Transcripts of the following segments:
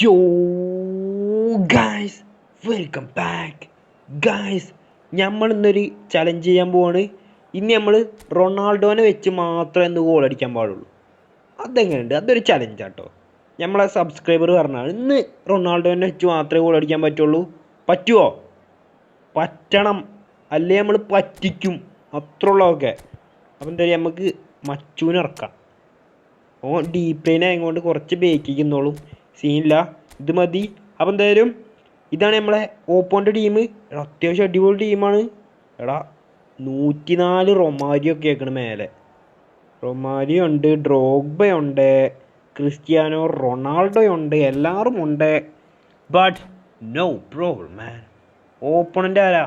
യോ guys welcome back guys നമ്മൾ ഇന്നൊരു ചലഞ്ച് ചെയ്യാൻ പോവാണ്. ഇനി നമ്മൾ റൊണാൾഡോനെ വെച്ച് മാത്രമേ ഇന്ന് ഗോൾ അടിക്കാൻ പാടുള്ളൂ. അതെങ്ങനെയുണ്ട്? അതൊരു ചലഞ്ചാട്ടോ നമ്മളെ സബ്സ്ക്രൈബർ പറഞ്ഞാൽ ഇന്ന് റൊണാൾഡോനെ വെച്ച് മാത്രമേ ഗോൾ അടിക്കാൻ പറ്റുള്ളൂ. പറ്റുമോ പറ്റണം. അല്ലേ നമ്മൾ പറ്റിക്കും. അത്രയുള്ളതൊക്കെ. അപ്പം എന്താ നമുക്ക് മച്ചൂനെ ഇറക്കാം. ഓൻ ഡീപ് ലൈൻ ആയതുകൊണ്ട് കുറച്ച് ബേക്കിക്കുന്നോളും സീനില്ല. ഇത് മതി. അപ്പം എന്തായാലും ഇതാണ് നമ്മളെ ഓപ്പോന്റെ ടീം അത്യാവശ്യം അടിപൊളി ടീമാണ് എടാ നൂറ്റിനാല് റൊമാരിയോ ഒക്കെ ആക്കണ് മേലെ. റൊമാരിയോ ഉണ്ട് ഡ്രോഗ്ബ ഉണ്ട് ക്രിസ്ത്യാനോ റൊണാൾഡോ ഉണ്ട് എല്ലാവരും ഉണ്ട്. But no problem man opponent ആരാ?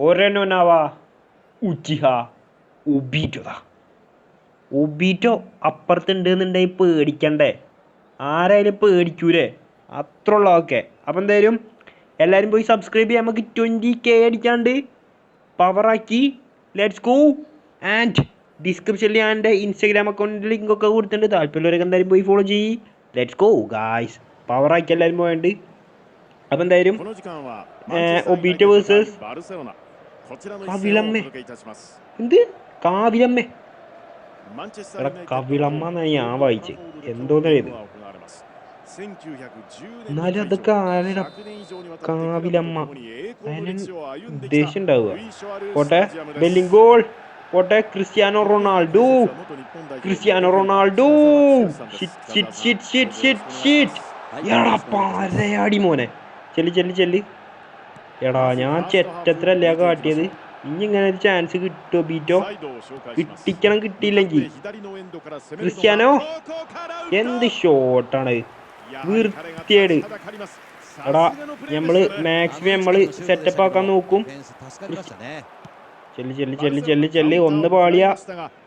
ഒരെണ്ണോനാവാ ഉച്ചിഹ ഒബീറ്റോതാ ഒബീറ്റോ അപ്പുറത്തുണ്ട് എന്നുണ്ടെങ്കിൽ പേടിക്കണ്ടേ? ആരായാലും പേടിക്കൂലേ? ഉള്ള ഓക്കെ അപ്പം എന്തായാലും എല്ലാവരും പോയി സബ്സ്ക്രൈബ് ചെയ്യാം. നമുക്ക് ട്വന്റി കെ അടിക്കാണ്ട് പവറാക്കി ലെറ്റ്സ് ഗോ ആൻഡ് ഡിസ്ക്രിപ്ഷനിൽ എന്റെ ഇൻസ്റ്റാഗ്രാം അക്കൗണ്ടിൽ ലിങ്കൊക്കെ കൊടുത്തിട്ടുണ്ട്. താല്പര്യമുള്ളവരൊക്കെ എന്തായാലും പോയി ഫോളോ ചെയ്യ്. ലെറ്റ്സ് ഗോ ഗായ്സ് പവറാക്കി എല്ലാവരും പോയാണ്ട്. അപ്പം എന്തായാലും കാവിലമ്മ. വേഴ്സസ് എന്ത്? കാവിലമ്മ. കവിളമ്മ ഞാൻ വായിച്ചേ? എന്തോന്നാണ് ഇത്? എന്നാലും അതൊക്കെ ആരെടാ കാവിലമ്മ അതിന് ദേഷ്യം ഉണ്ടാവുക പോട്ടെ ഗോൾ പോട്ടെ ക്രിസ്ത്യാനോ റൊണാൾഡോ ക്രിസ്ത്യാനോ റൊണാൾഡോ എടാ പാരയാടി മോനെ ചെല്ലി ചെല്ലി ചെല്ലി എടാ ഞാൻ ചെറ്റത്രല്ല കാട്ടിയത് ഇനി ഇങ്ങനെ ഒരു ചാൻസ് കിട്ടുമോ ബീറ്റോ കിട്ടിക്കണം കിട്ടിയില്ലെങ്കിൽ ക്രിസ്ത്യാനോ എന്ത് ഷോട്ടാണ് വൃത്തിയേട് എടാ നമ്മൾ മാക്സിമം നമ്മൾ സെറ്റപ്പ് ആക്കാൻ നോക്കും. ചെല്ലി ചെല്ലി ചെല്ലി ചെല്ലി ചെല്ലി. ഒന്ന് പാളിയ.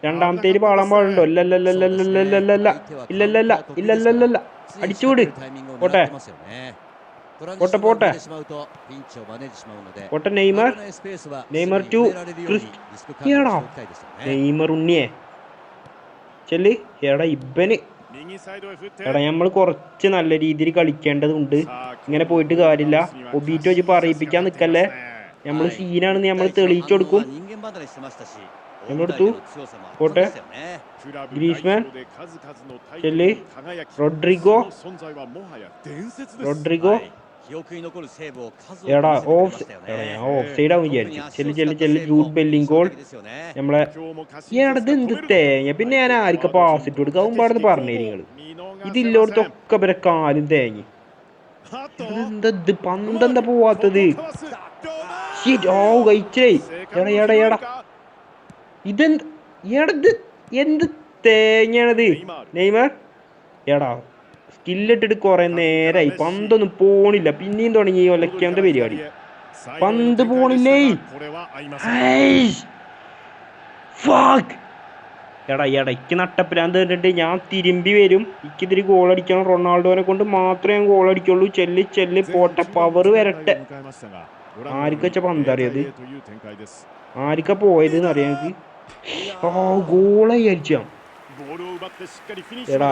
രണ്ടാമത്തേൽ പാളാൻ പാടുണ്ടോ? ഇല്ലല്ലല്ലല്ലല്ലല്ലല്ല ഇല്ലല്ലല്ല ഇല്ലല്ലല്ലല്ല അടിച്ചുവിട് പോട്ടെ. പോട്ടെ പോട്ടെ. പോട്ടെ നെയ്മർ. Neymar to ക്രിസ്റ്റിയാണോ? നെയ്മർ ഉണ്ണിയെ. ചെല്ല്. എടാ ഇബന്. എടാ നമ്മൾ കുറച്ച് നല്ല രീതിയിൽ കളിക്കേണ്ടതുണ്ട്. ഇങ്ങനെ പോയിട്ട് കാര്യമില്ല. ഒബീറ്റോ വെച്ച് പറയിപ്പിക്കാൻ നിക്കല്ലേ? നമ്മൾ സീനാണെന്ന് നമ്മൾ തെളിയിച്ചു കൊടുക്കും. നമ്മളെടുത്തു പോട്ടെ. ഗ്രീസ്മാൻ ചെല്ല് റോഡ്രിഗോ റോഡ്രിഗോ എടാ ഓഫ് ഓഫ് സൈഡ് ആവും വിചാരിച്ചു. ചെല്ലി ചെല്ലി ചെല്ലി ജൂഡ് ബെല്ലിംഗ് ഗോൾ നമ്മളെ എടത് എന്ത് തേങ്ങ? പിന്നെ ഞാൻ ആർക്കപ്പോ ഇട്ട് കൊടുക്കുക? അവൻ പാടുന്ന് പറഞ്ഞു നിങ്ങൾ ഇതില്ലോടത്തൊക്കെ വരെ കാലും തേങ്ങി. ഇത്? പന്തെന്താ പോവാത്തത്? ഓ കഴിച്ചേ. എടാ എടാ എടാ. ഇതെന്ത്? എടത് എന്ത് തേങ്ങയാണത്? നെയ്മർ? എടാ സ്കില്ലിട്ടിട്ട് കുറെ നേരായി. പന്തൊന്നും പോണില്ല. പിന്നെയും തുടങ്ങി ഒലക്കാന്ത പരിപാടി. പന്ത് പോണില്ലേ? എടാ ഇടയ്ക്ക് നട്ടപ്പിലാന്ന് തന്നിട്ട് ഞാൻ തിരുമ്പി വരും. എനിക്കിതിരി ഗോൾ അടിക്കണം. റൊണാൾഡോനെ കൊണ്ട് മാത്രമേ ഞാൻ ഗോൾ അടിക്കുള്ളൂ. ചെല്ല് ചെല്ല്. പോട്ടെ പവർ വരട്ടെ. ആർക്കച്ച പന്തറിയത് ആർക്ക പോയത് എന്ന് എനിക്ക്. ആ ഗോളായി അടിച്ചാ. എടാ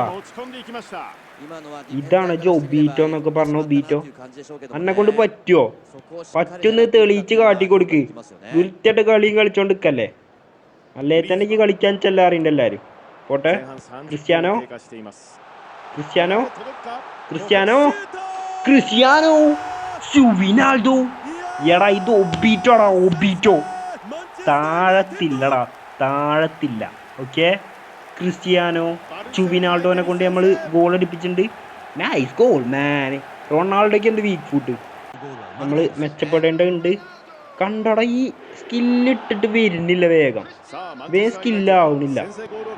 ഇതാണ് ജോ ബീറ്റോ എന്നൊക്കെ പറഞ്ഞു ബീറ്റോ അന്നെ കൊണ്ട് പറ്റുമോ പറ്റുന്ന തെളിയിച്ച് കാട്ടി കൊടുക്ക് വൃത്തിയായിട്ട് കളിയും കളിച്ചോണ്ടിരിക്കല്ലേ? അല്ലേ തന്നെ ഈ കളിക്കാൻ ചെല്ലാറുണ്ട് എല്ലാരും. പോട്ടെ. ക്രിസ്ത്യാനോ? ക്രിസ്ത്യാനോ? ക്രിസ്ത്യാനോ? ക്രിസ്ത്യാനോ? സുവിനാൽഡോ എടാ ഇത് ഒബീറ്റോടാ ഒബീറ്റോ. താഴത്തില്ലടാ താഴത്തില്ല. ഓക്കെ? ക്രിസ്ത്യാനോ ചുവിനാൾഡോനെ കൊണ്ട് നമ്മൾ ഗോൾ അടിപ്പിച്ചിട്ടുണ്ട്. നൈസ് ഗോൾ മാൻ റൊണാൾഡോയ്ക്ക് എന്ത് വീക്ക് ഫുഡ് നമ്മൾ മെച്ചപ്പെടേണ്ടതുണ്ട്. കണ്ടട ഈ സ്കില്ലിട്ടിട്ട് വരുന്നില്ല വേഗം. വേഗം സ്കില്ലാവുന്നില്ല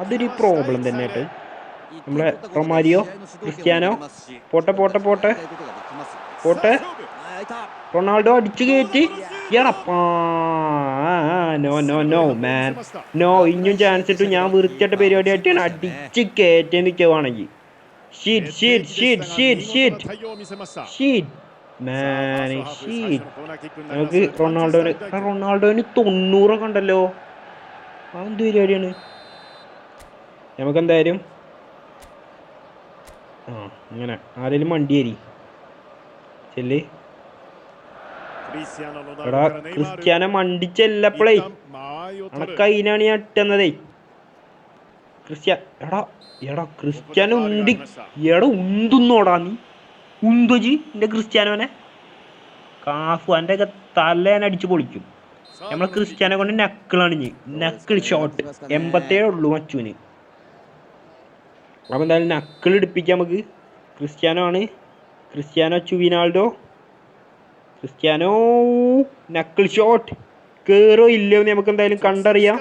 അതൊരു പ്രോബ്ലം തന്നെ നമ്മളെ റൊമാരിയോ ക്രിസ്ത്യാനോ പോട്ടെ പോട്ടെ പോട്ടെ. പോട്ടെ. റൊണാൾഡോ അടിച്ചു കയറ്റി. No no no man no ഇനിയും ചാൻസ് ഇട്ടു ഞാൻ വൃത്തിയായിട്ട് പരിപാടി ആയിട്ടാണ് അടിച്ച് കയറ്റി നിൽക്കുവാണെങ്കിൽ shit shit shit shit shit shit man shit നമുക്ക് റൊണാൾഡോന് റൊണാൾഡോന് തൊണ്ണൂറൊക്കെ ഉണ്ടല്ലോ അതെന്ത് പരിപാടിയാണ്. നമുക്ക് എന്തായാലും ആ ഇങ്ങനെ ആരെങ്കിലും വണ്ടി ചെല്ല്. എടാ ക്രിസ്ത്യാനെ മണ്ടിച്ചല്ലപ്പോഴേ കയ്യിലാണ് ഞാൻ ഇട്ടുന്നതേ. ക്രിസ്ത്യാ എടാ എടാ ക്രിസ്ത്യാൻ ഉണ്ട്. എടാ ഉന്തുന്നോടാ നീ. ഉന്തോജി എന്റെ ക്രിസ്ത്യാനോനെ. കാഫുവാന്റെ ഒക്കെ തലേനെ അടിച്ചു പൊളിക്കും. നമ്മളെ ക്രിസ്ത്യാനെ കൊണ്ട് നക്കിളാണ് ഇനി. Knuckle shot. എൺപത്തേഴേ ഉള്ളൂ മച്ചുവിന്. അപ്പൊ എന്തായാലും നക്കിൾ എടുപ്പിക്കാം നമുക്ക്. ക്രിസ്ത്യാനോ ആണ്. ക്രിസ്ത്യാനോ ചുവിനാൾഡോ ക്രിസ്ത്യാനോ നക്കിൾ ഷോട്ട് കേറോ ഇല്ലയോ നമുക്ക് എന്തായാലും കണ്ടറിയാം.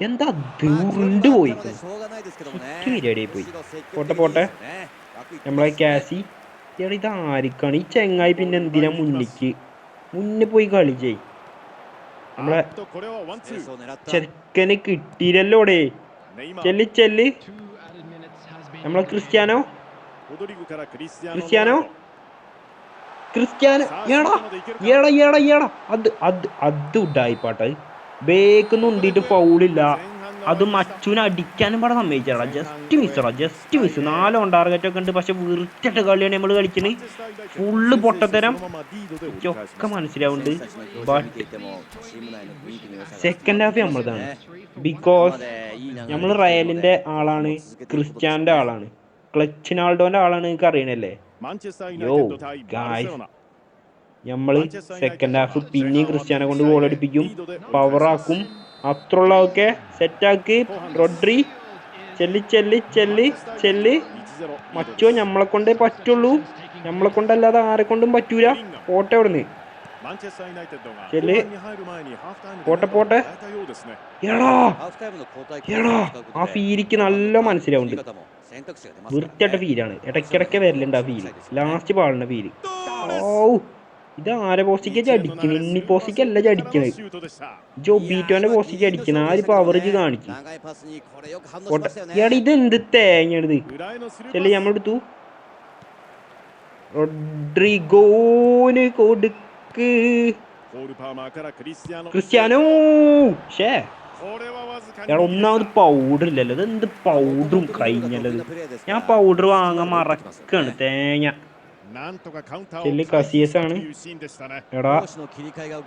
എന്താ ദൂണ്ട് പോയി. പോയി. പോട്ടെ പോട്ടെ. നമ്മളെ കാസി. ഇത് ആരിക്കാണ് ഈ ചെങ്ങായി പിന്നെ എന്തിനാ മുന്നിക്ക്? മുന്നിൽ പോയി കളിച്ചേ നമ്മളെ ചെക്കന് കിട്ടിയില്ലല്ലോ ഇവിടെ ചെല്ലി ചെല്ലി. നമ്മളെ ക്രിസ്ത്യാനോ? ക്രിസ്ത്യാനോ? ക്രിസ്ത്യാനോ. ഏടാ അത് അത് ബേക്ക് നൊന്തിട്ട് ഫൗളില്ല അത് മച്ചുവിനെ അടിക്കാനും പാടെ സമ്മതിച്ചടാ. ജസ്റ്റ് മിസ്സടാ ജസ്റ്റ് മിസ് നാലോ ടാർഗറ്റ് ഒക്കെ ഉണ്ട്. പക്ഷെ വീർത്തിട്ട് കളിയാണ് നമ്മൾ കളിക്കണേ. ഫുള്ള് പൊട്ടത്തരം. ഒക്കെ മനസ്സിലാവുന്നുണ്ട്. ബട്ട് സെക്കൻഡ് ഹാഫ് നമ്മളതാണ്. ബിക്കോസ് നമ്മൾ റയലിന്റെ ആളാണ്. ക്രിസ്ത്യാന്റെ ആളാണ്. ക്ലച്ചിനാൾഡോന്റെ ആളാണ് നിങ്ങൾക്ക് അറിയണല്ലേ? യോ ഗായ്സ് നമ്മൾ സെക്കൻഡ് ഹാഫ് പിന്നെയും ക്രിസ്ത്യാനെ കൊണ്ട് ഗോൾ അടിപ്പിക്കും. പവറാക്കും അത്രയുള്ളതൊക്കെ സെറ്റാക്കി റൊഡ്രി ചെല്ലി ചെല്ലി ചെല്ലി ചെല്ലി. മറ്റോ നമ്മളെ കൊണ്ടേ പറ്റുള്ളൂ. നമ്മളെ കൊണ്ടല്ലാതെ ആരെ കൊണ്ടും പറ്റൂല. പോട്ടെ അവിടുന്ന്. ചെല്ലി. പോട്ടെ പോട്ടെ. എടാ. എടാ. ആ ഫീലിക്ക് നല്ല മനസ്സിലാവുന്നുണ്ട്. വൃത്തിയായിട്ട് ഫീലാണ് ഇടയ്ക്കിടയ്ക്ക് വരലുണ്ട് ആ ഫീൽ ലാസ്റ്റ് പാടുന്ന ഫീൽ ഓ ഇത് ആരെ പോസ്റ്റിക്ക് പോസ്റ്റിക്കാ അടിക്കണ ഇണ്ണി പോസ്റ്റിക്കല്ല അടിക്കണത്. ജോബീറ്റോന്റെ പോസ്റ്റിക്ക് അടിക്കണ ആര് ഒരു പവറേജ് കാണിക്കും? ഇയാൾ ഇത് എന്ത് തേങ്ങയാണിത്? ചെല്ലി നമ്മളെടുത്തു. റോഡ്രിഗോന് കൊടുക്ക്. ക്രിസ്ത്യാനോ. ഷേ എടാ ഒന്നാമത് പൗഡർ ഇല്ലല്ലോ. ഇത് എന്ത് പൗഡറും കഴിഞ്ഞല്ലത് ഞാൻ പൗഡർ വാങ്ങാൻ മറക്കാണ് തേങ്ങ. ാണ് എടാ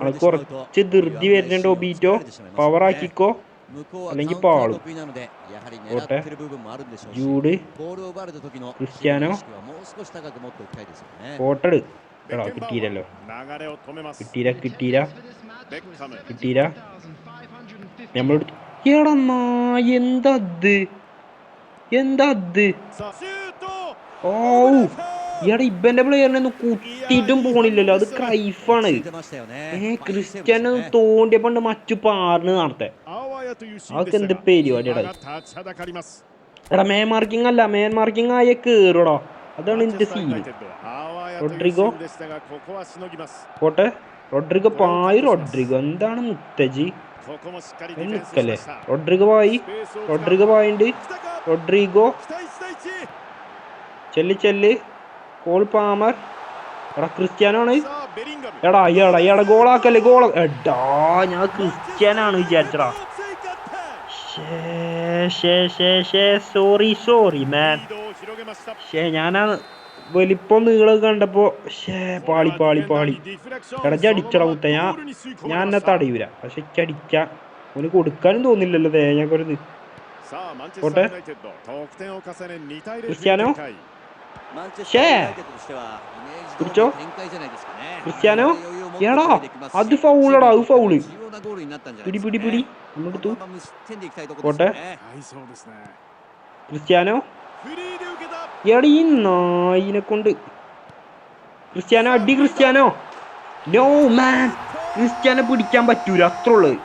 അത് കുറച്ച് ധൃതി വരുന്നുണ്ട് ഒബീറ്റോ. പവർ ആക്കിക്കോ. അല്ലെങ്കിൽ ക്രിസ്ത്യാനോ? ഫോട്ടട് എടാ കിട്ടിയില്ലല്ലോ. കിട്ടീര കിട്ടീര കിട്ടീര നമ്മളോട് എടന്നാ എന്താ ഇത് എന്താ ഓ ഇയാടെ ഇബന്റെ പ്ലെയറിനെ ഒന്നും കുത്തിയിട്ടും പോണില്ലല്ലോ. അത് ക്രൈഫാണ് ഏ ക്രിസ്ത്യനെ തോണ്ടിയപ്പോണ്ട് മറ്റു പാറിന് നടത്തെ. അതൊക്കെ എന്ത് പരിപാടിയുടെ എടാ മേൻ മാർക്കിംഗ് അല്ല മേൻ മാർക്കിംഗ് ആയ കേറുടോ. അതാണ് എന്റെ സീൻ റോഡ്രിഗോ? പോട്ടെ. റോഡ്രിഗോ പായ് റോഡ്രിഗോ. എന്താണ് മുത്തജി നിൽക്കല്ലേ റോഡ്രിഗോ പോയി റോഡ്രിഗോ പോയിണ്ട് റോഡ്രിഗോ ചെല്ലി ചെല്ലി. കോൾ പാമർ എടാ ക്രിസ്ത്യാനാണ്. എടാ അയ്യാടാ അയ്യാടാ ഗോളാക്കല്ലേ ഗോൾ എടാ ഞാൻ ക്രിസ്ത്യാനാണ് വിചാരിച്ചടാ. ഷേ ഷേ ഷേ സോറി സോറി മാൻ ഷേ ഞാനാണ് വലിപ്പം നീളൊക്കെ കണ്ടപ്പോ പാളി പാളി പാളി. ഇടയ്ക്ക് അടിച്ചട കുത്ത ഞാൻ ഞാൻ എന്നെ തടയൂല. പക്ഷെ അടിക്ക അടിക്കാൻ കൊടുക്കാനും തോന്നില്ലല്ലോ തേങ്ങക്കൊരു പോട്ടെ. ക്രിസ്ത്യാനോ? പിടിച്ചോ. ക്രിസ്ത്യാനോ? എടാ അത് ഫൗളടാ അത് ഫൗൾ. പിടി പിടി പിടി. ക്രിസ്ത്യാനോ? എടാ നായിനെ കൊണ്ട്. ക്രിസ്ത്യാനോ അടി ക്രിസ്ത്യാനോ. നോ മാൻ ക്രിസ്ത്യാനോ പിടിക്കാൻ പറ്റൂല അത്ര ഉള്ളത്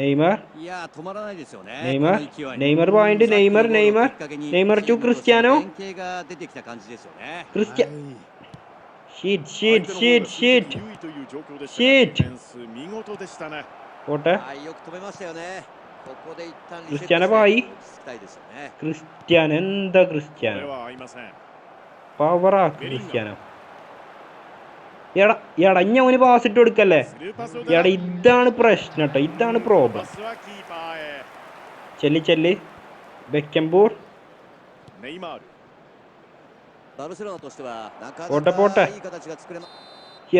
Neymar. Neymar. Point Neymar Neymar. Neymar to Cristiano. ക്രിസ്ത്യ クリスティアナバーイクリスティアネンダクリスティアナパワークリスティアナ എടാ പാസ് ഇട്ട് കൊടുക്കല്ലേ ഇതാണ് പ്രശ്നം കേട്ടോ ഇതാണ് പ്രോബ്ലം. ചെല്ലി ചെല്ലി. ബെക്കംപൂർ പോട്ടെ പോട്ടെ.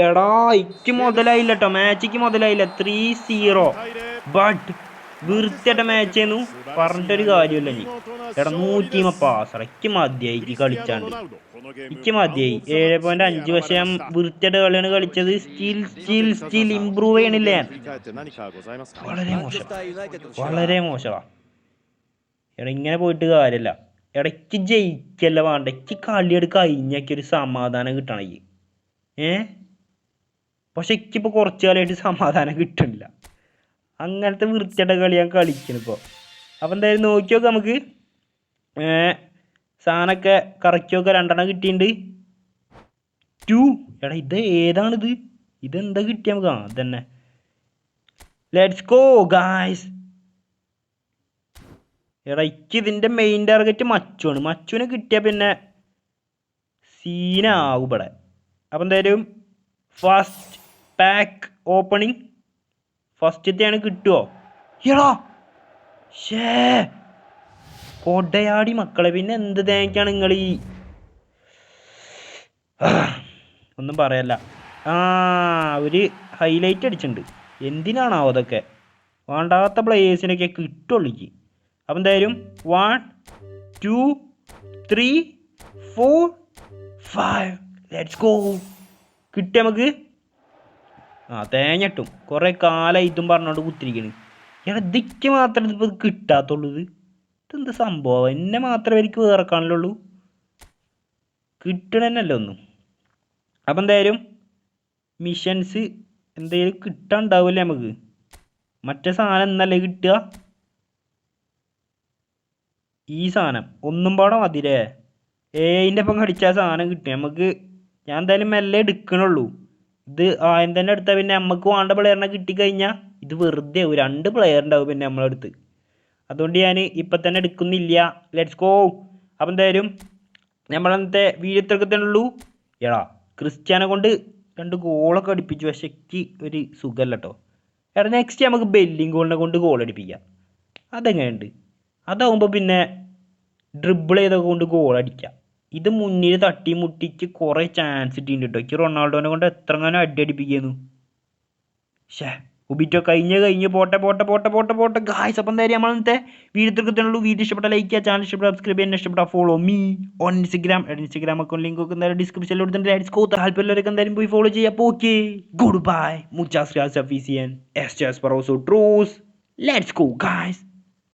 എടാ ഇക്ക് മുതലായില്ല മാച്ചിക്ക് മുതലായില്ല. ത്രീ സീറോ ബട്ട് വീർത്തിട്ട മാച്ച് ആയിരുന്നു പറഞ്ഞിട്ടൊരു കാര്യമില്ല നീ എടാ നൂറ്റിമ മതിയായി ഈ കളിച്ചാണ്ട്. എനിക്ക് മതിയായി. ഏഴ് പോയിന്റ് അഞ്ച് പക്ഷെ ഞാൻ കളിയാണ് കളിച്ചത്. സ്റ്റിൽ സ്റ്റിൽ സ്റ്റിൽ ഇമ്പ്രൂവ് ചെയ്യണില്ല? വളരെ മോശം. വളരെ മോശമാ. എടാ ഇങ്ങനെ പോയിട്ട് കാര്യമില്ല. ഇടയ്ക്ക് ജയിക്കല്ല വേണ്ട? എനിക്ക് കളിയെടുക്കുക കഴിഞ്ഞൊക്കെ ഒരു സമാധാനം കിട്ടണം ഏ? പക്ഷെ എനിക്കിപ്പോൾ കുറച്ചു കാലമായിട്ട് സമാധാനം കിട്ടണില്ല. അങ്ങനത്തെ വൃത്തിയുടെ കളി ഞാൻ കളിക്കണിപ്പോൾ അപ്പം എന്തായാലും നോക്കി നോക്കാം നമുക്ക് സാധനമൊക്കെ കറക്കിയൊക്കെ രണ്ടെണ്ണം കിട്ടിയിട്ടുണ്ട്. ടു. എടാ ഇത് ഏതാണിത്? ഇതെന്താ കിട്ടിയ നമുക്ക്? ആ ഇതന്നെ. ലെറ്റ്സ് ഗോ ഗായ്സ് എടാ ഇക്ക് ഇതിന്റെ മെയിൻ ടാർഗറ്റ് മച്ചുവാണ്. മച്ചുവിനെ കിട്ടിയാൽ പിന്നെ സീനാവും ഇവിടെ. അപ്പം എന്തായാലും ഫസ്റ്റ് പാക്ക് ഓപ്പണിങ് ഫസ്റ്റത്തെയാണ് കിട്ടുമോ എടാ! ഷേ കൊടയാടി മക്കളെ പിന്നെ എന്ത് തേങ്ങയ്ക്കാണ് നിങ്ങൾ ഈ ഒന്നും പറയല്ല. ആ ഒരു ഹൈലൈറ്റ് അടിച്ചിട്ടുണ്ട്. എന്തിനാണാവോ അതൊക്കെ? വേണ്ടാത്ത പ്ലേയേഴ്സിനൊക്കെ കിട്ടുള്ളിക്ക് അപ്പം എന്തായാലും one two three four five let's go കിട്ടിയ നമുക്ക്? ആ തേങ്ങട്ടും കുറേ കാലം ഇതും പറഞ്ഞോണ്ട് കുത്തിരിക്കണ്. എടാ ഇതിക്ക് മാത്രമേ ഇതിപ്പോൾ കിട്ടാത്തുള്ളൂ ഇത്. ഇതെന്ത് സംഭവം? എന്നെ മാത്രമേ എനിക്ക് വേറെ കാണലുള്ളൂ. കിട്ടണന്നല്ല ഒന്നും. അപ്പം എന്തായാലും മിഷൻസ് എന്തെങ്കിലും കിട്ടാണ്ടാവില്ലേ നമുക്ക്? മറ്റേ സാധനം എന്നല്ലേ കിട്ടുക? ഈ സാധനം. ഒന്നും പാടെ മതിരേ ഏതിന്റെ ഒപ്പം കടിച്ച സാധനം കിട്ടി. നമുക്ക് ഞാൻ എന്തായാലും മെല്ലെ എടുക്കണുള്ളൂ. ഇത് ആദ്യം തന്നെ എടുത്താൽ പിന്നെ നമുക്ക് വേണ്ട പ്ലെയറിനെ കിട്ടിക്കഴിഞ്ഞാൽ ഇത് വെറുതെ ആവും. രണ്ട് പ്ലെയർ ഉണ്ടാവും പിന്നെ നമ്മളടുത്ത്. അതുകൊണ്ട് ഞാൻ ഇപ്പം തന്നെ എടുക്കുന്നില്ല. ലെറ്റ്സ് ഗോ അപ്പം എന്തായാലും നമ്മളന്നത്തെ വീഡിയോ തിരക്കത്തേനുള്ളൂ എടാ ക്രിസ്ത്യാനെ കൊണ്ട് രണ്ട് ഗോളൊക്കെ അടിപ്പിച്ചു. പക്ഷെ എനിക്ക് ഒരു സുഖമല്ല കേട്ടോ എടാ നെക്സ്റ്റ് നമുക്ക് ബെല്ലിങ് ഗോളിനെ കൊണ്ട് ഗോൾ അടിപ്പിക്കാം. അതെങ്ങനെയുണ്ട്? അതാവുമ്പോൾ പിന്നെ ഡ്രിബിൾ ചെയ്തൊക്കെ കൊണ്ട് ഗോൾ അടിക്കാം. ഇത് മുന്നിൽ തട്ടി മുട്ടിക്ക് കുറേ ചാൻസ് കിട്ടിയിട്ടുണ്ട് കേട്ടോ എനിക്ക് റൊണാൾഡോനെ കൊണ്ട് എത്രങ്ങാനും അടി അടിപ്പിക്കുന്നു. ഷേ ഉബിറ്റോ കഴിഞ്ഞ് കഴിഞ്ഞ് പോട്ടെ പോട്ടെ പോട്ടെ പോട്ടെ പോട്ടെ. ഗായ്സ് അപ്പം എന്തായാലും നമ്മളത്തെ വീഡിയോ തീർക്കത്തുള്ളൂ വീഡിയോ ഇഷ്ടപ്പെട്ട ലൈക്ക് ചെയ്യുക ചാനൽ ഇഷ്ടപ്പെട്ട സബ്സ്ക്രൈബ് ചെയ്യാൻ ഇഷ്ടപ്പെട്ട follow me on Instagram Instagram account link ഒക്കെ എന്തായാലും ഡിസ്ക്രിപ്ഷനിൽ കൊടുത്തിട്ടുണ്ട്. താല്പര്യമുള്ളവരൊക്കെ എന്തായാലും പോയി ഫോളോ ചെയ്യുക. അപ്പോൾ ഓക്കെ ഗുഡ് ബൈ മുച്ചാസ് ഗ്രാസ് അഫീസിയൻ. എസ് ജാസ് പറോസോ ട്രൂസ് ലെറ്റ്സ് ഗോ ഗായ്സ്